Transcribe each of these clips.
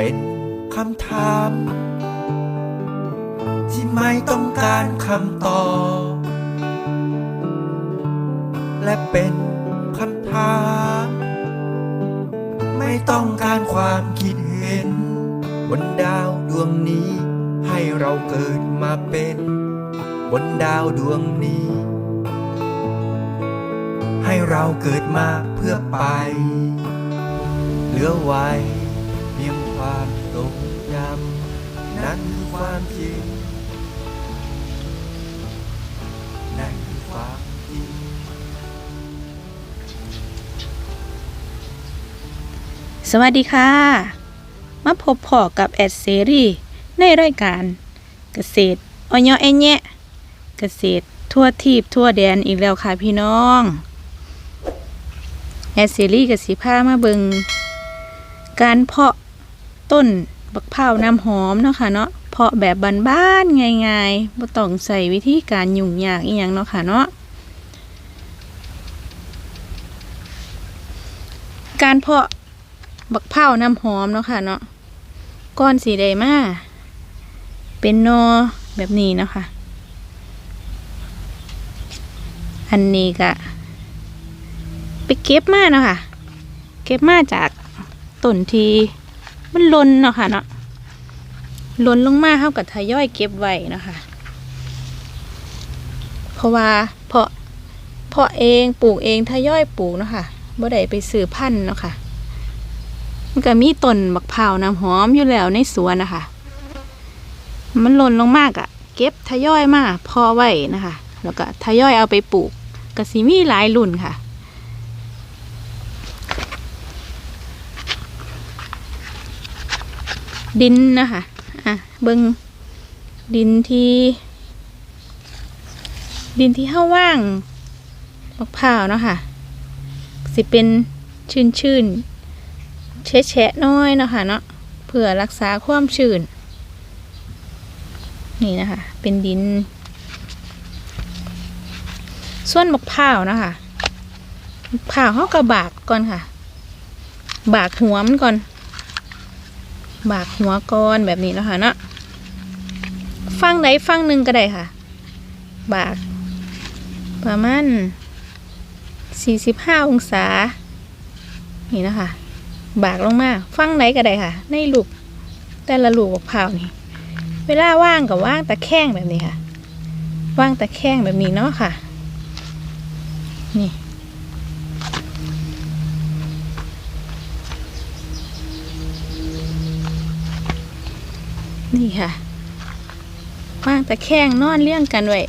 เป็นคำถาม ที่ไม่ต้องการคำตอบ และเป็นคำถาม ไม่ต้องการความคิดเห็น บนดาวดวงนี้ให้เราเกิดมาเป็น บนดาวดวงนี้ ให้เราเกิดมาเพื่อไป เหลือไว้ พียงความทรงจำนั่นคือความจริง นั่นคือความจริง สวัสดีค่ะ มาพบพอกับแอดเซรีในรายการเกษตรออยอแอแยะเกษตรทั่วทีบทั่วแดนอีกแล้วค่ะพี่น้องแอดเซรีกับสีผ้ามาเบิงการเพาะ ต้นบักเผาวน้ำหอมเนาะค่ะเนาะเพาะแบบบ้านๆง่ายๆบ่ต้องใส่วิธีการยุ่งยากอีหยังเนาะค่ะเนาะการเพาะบักเผาวน้ำหอมเนาะค่ะเนาะก้อนสีแดงมาเป็นนอแบบนี้เนาะคะอันนี้ก็ไปเก็บมาเนาะค่ะ เก็บมาจากต้นที มันหลนเนาะค่ะเนาะหลนลงมาเท่ากับทยอยเก็บไว้เนาะค่ะเพราะว่าเพาะเพาะเองปลูกเองทยอยปลูกเนาะค่ะบ่ได้ไปซื้อพันธุ์เนาะค่ะมันก็มีต้นบักพร้าวน้ำหอมอยู่แล้วในสวนนะคะมันล่นลงมากอะเก็บทยอยมาพอไว้นะคะ แล้วก็ทยอยเอาไปปลูกก็สิมีหลายรุ่นค่ะ ดินนะคะอะเบิงดินที่ ดินที่ห้าว่างบักพร้าวเนาะค่ะ สิเป็นชื้นชื้นๆแฉะน้อยเนาะคะเนาะเพื่อรักษาความชื้น นี่นะคะ เป็นดิน ส่วนมะพร้าวนะคะมะพร้าวเขากระบากก่อนค่ะ บากหัวมันก่อน บากหัวก่อนแบบนี้นะคะเนาะฟังไหนฟังหนึ่งก็ได้ค่ะ บาก ประมาณสี่สิบห้าองศา นี่นะคะ บากลงมาฟังไหนก็ได้ค่ะ ในลูกแต่ละลูกมะพร้าวนี่ เวลาว่างกับว่างตะแคงแบบนี้ค่ะ ว่างตะแคงแบบนี้เนาะค่ะ นี่ นี่ค่ะวางตะแคงนอนเลี้ยงกันไว้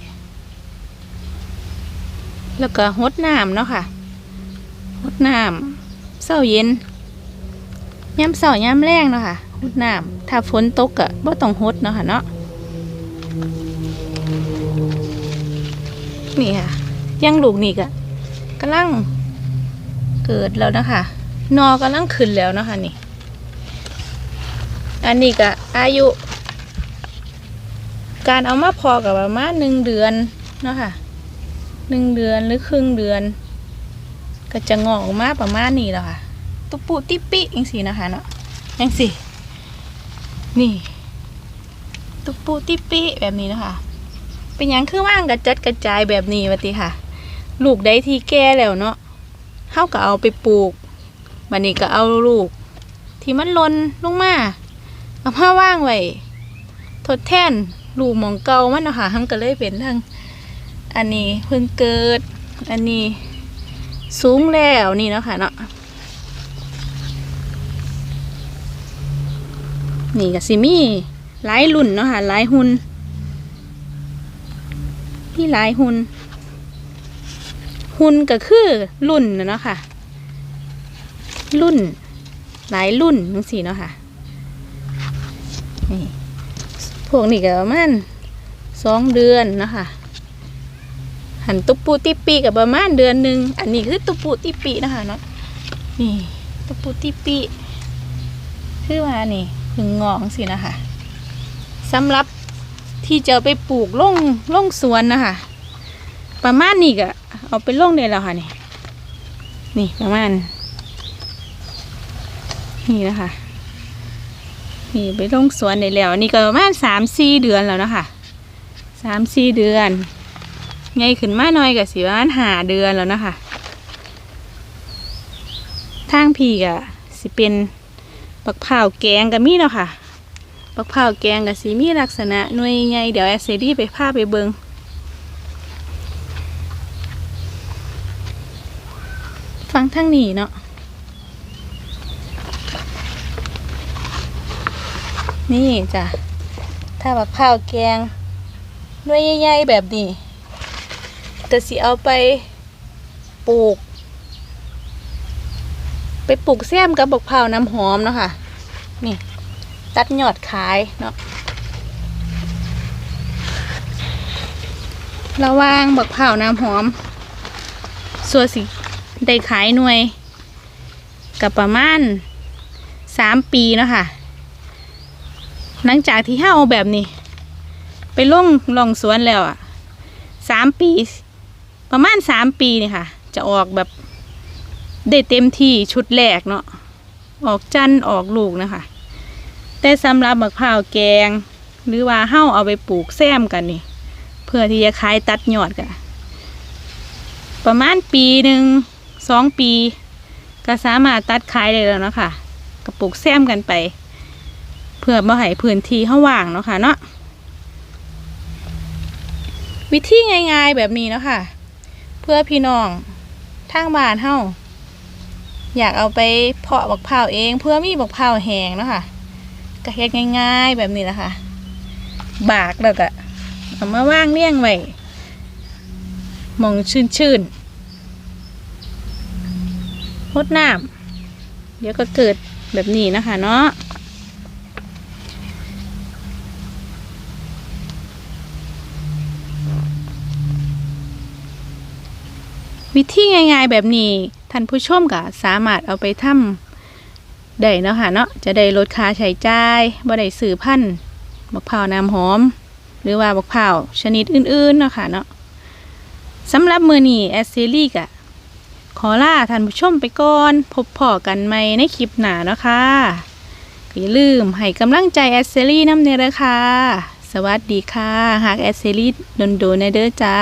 แล้วก็หดน้ำเนาะค่ะหดน้ำเศร้าเย็นย้ำเสาย้ำแรงเนาะค่ะหดน้ำถ้าฝนตกอะบ่ต้องหดเนาะค่ะเนาะนี่ค่ะยังลูกนี่กะกำลังเกิดแล้วนะคะนอกำลังขึ้นแล้วเนาะค่ะนี่ อันนี้ก็อายุ การเอามาพอกับประมาณหนึ่งเดือนเนาะค่ะหนึ่งเดือนหรือครึ่งเดือน ก็จะงอกออกมาประมาณนี้แล้วค่ะ ตุปูติปิยังสีนะคะเนาะยังสินี่ ตุปูติปิแบบนี้นะคะ เป็นหยังคือว่างกระจัดกระจายแบบนี้วะติค่ะ ลูกได้ที่แก่แล้วเนาะเฮาก็เอาไปปลูกบัดนี้ก็เอาลูก ที่มันลนลงมาเอามาว่างไว้ทดแทน ลูกมองเก่ามันเนาะค่ะทั้งก็เลยเป็นทั้งอันนี้เพิ่งเกิด อันนี้สูงแล้วนี่เนาะค่ะเนาะนี่ก็สิมี่หลายรุ่นเนาะค่ะหลายหุ่นมีหลายหุ่นหุ่นก็คือรุ่นเนาะค่ะ รุ่น หลายรุ่นทั้งสี่เนาะค่ะนี่ พวกนี้ก็ประมาณสองเดือนนะคะหันตุปูติปีกับประมาณเดือนหนึ่งอันนี้คือตุปูติปีนะคะเนาะนี่ตุปูติปีคือว่านี่ถึงงอกสินะคะสำหรับที่จะไปปลูกล่งล่งสวนนะคะประมาณนี้ก็เอาไปล่งได้แล้วค่ะนี่นี่ประมาณนี่นะคะ นี่ไปลงสวนได้แล้ว นี่ก็ประมาณสามสี่เดือนแล้วนะคะสามสี่เดือนไงขึ้นมาหน่อยก็สิประมาณหาเดือนแล้วนะคะทางพี่ก็สิเป็นบักเผาแกงก็มีเนาะค่ะบักเผาแกงก็สิมีลักษณะหน่วยใหญ่เดี๋ยวแอสเซดี้ไปพาไปเบิงฟังทั้งนี้เนาะ นี่จ้ะ ถ้าบักพร้าวแกงนวยใหญ่ๆแบบนี้แต่สิเอาไปปลูก ไปปลูกแซมกับบักพร้าวน้ำหอมเนาะค่ะ นี่ ตัดยอดขายเนาะระว่างบักพร้าน้ำหอม ส่วนสิ ได้ขายหน่วยกับประมาณสามปีเนาะค่ะ หลังจากที่ห้าเอาแบบนี้ ไปล่งลองสวนแล้วอะสามปี ประมาณสามปีนี่ค่ะ จะออกแบบได้เต็มที่ชุดแรกเนาะออกจันทร์ออกลูกนะคะ แต่สำหรับมะพร้าวแกง หรือว่าเห้าเอาไปปลูกแซมกันนี่ เพื่อที่จะขายตัดยอดกันประมาณปีหนึ่งสองปี ก็สามารถตัดขายได้แล้วเนาะค่ะก็ปลูกแซมกันไป เพื่อมาให้พื้นที่เขาว่างเนาะค่ะเนาะวิธีง่ายๆแบบนี้เนาะค่ะ เพื่อพี่น้องทางบ้านเฮาอยากเอาไปเพาะบักพร้าเอง เพื่อมีบักพร้าแห้งเนาะค่ะก็เฮ็ดง่าย ๆ แบบนี้แหละค่ะ บากแล้วก็เอามาว่างเลี้ยงไว้มองชื้นๆพดน้ำเดี๋ยวก็เกิดแบบนี้นะคะเนาะ วิธีง่ายๆแบบนี้ท่านผู้ชมก็สามารถเอาไปทำได้เนาะค่ะเนาะจะได้ลดค่าใช้จ่ายบ่ได้ซื้อพันธุ์บักพร้าวน้ำหอม หรือว่าบักพร้าวชนิดอื่นๆเนาะค่ะเนาะสำหรับมือนี้แอสซิลี่กะขอลาท่านผู้ชมไปก่อน พบพอกันใหม่ในคลิปหน้าเนาะค่ะอย่าลืมให้กำลังใจแอสเซลี่น้ำเนยเลยค่ะ สวัสดีค่ะ หากแอสเซลี่โดนๆในเด้อจ้า